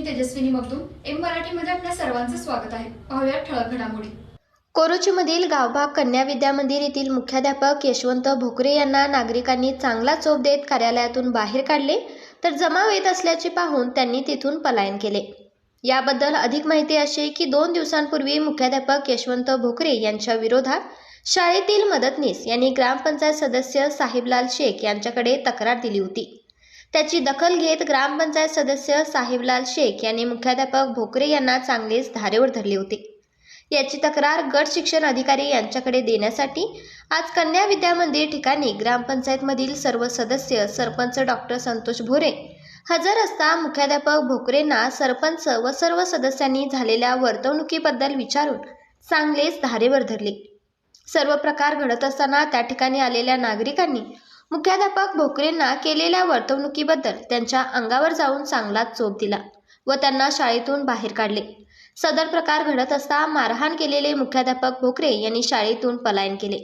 मी Tejaswini Magdum M मराठीमध्ये आपल्या सर्वांचं स्वागत आहे. पाहूया ठळक घडामोडी. कोरोचीमधील गावभाग कन्या विद्या मंदिर येथील मुख्याध्यापक यशवंत भोकरे यांना नागरिकांनी चांगला चोप देत कार्यालयातून बाहेर काढले तर जमाव येत असल्याचे पाहून त्यांनी तिथून पलायन केले. याबद्दल अधिक माहिती अशी की दोन दिवसांपूर्वी मुख्याध्यापक यशवंत भोकरे यांच्या विरोधात शाळेतील मदतनीस यांनी ग्रामपंचायत सदस्य साहेबलाल शेख यांच्याकडे तक्रार दिली होती. त्याची दखल घेत ग्रामपंचायत सदस्य साहिबलाल शेख यांनी मुख्याध्यापक भोकरे यांना चांगलेच धारेवर धरले होते. याची तक्रार गट शिक्षण अधिकारी यांच्याकडे देण्यासाठी आज कन्या विद्या मंदिर ठिकाणी ग्रामपंचायतमधील सर्व सदस्य सरपंच डॉक्टर संतोष भोरे हजर असता मुख्याध्यापक भोकरेंना सरपंच व सर्व सदस्यांनी झालेल्या वर्तवणुकीबद्दल विचारून चांगलेच धारेवर धरले. सर्व प्रकार घडत असताना त्या ठिकाणी आलेल्या नागरिकांनी मुख्याध्यापक भोकरेंना केलेल्या वर्तवणुकीबद्दल त्यांच्या अंगावर जाऊन चांगलाच चोप दिला व त्यांना शाळेतून बाहेर काढले. सदर प्रकार घडत असता मारहाण केलेले मुख्याध्यापक भोकरे यांनी शाळेतून पलायन केले.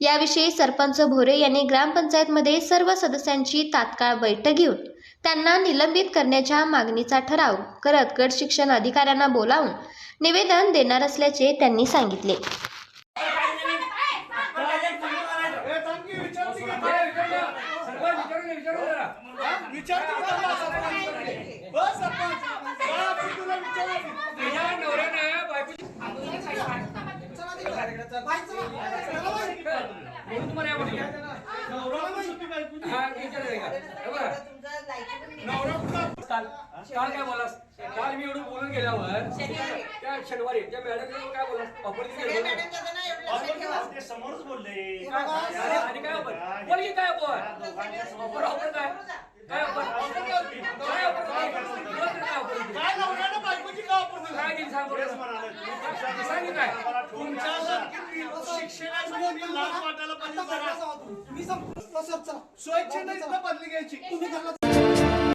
याविषयी सरपंच भोरे यांनी ग्रामपंचायतमध्ये सर्व सदस्यांची तात्काळ बैठक घेऊन त्यांना निलंबित करण्याच्या मागणीचा ठराव करत गट शिक्षण अधिकाऱ्यांना बोलावून निवेदन देणार असल्याचे त्यांनी सांगितले. काल काल काय बोलास? काल मी एवढं बोलून गेल्यावर त्या शनिवारी त्या मॅडम काय बोलास? ते समोरच बोलले. काय ऑफर बोल की काय बोल काय? शिक्षणाची. स्वेच्छेने इथं बदली घ्यायची तुम्ही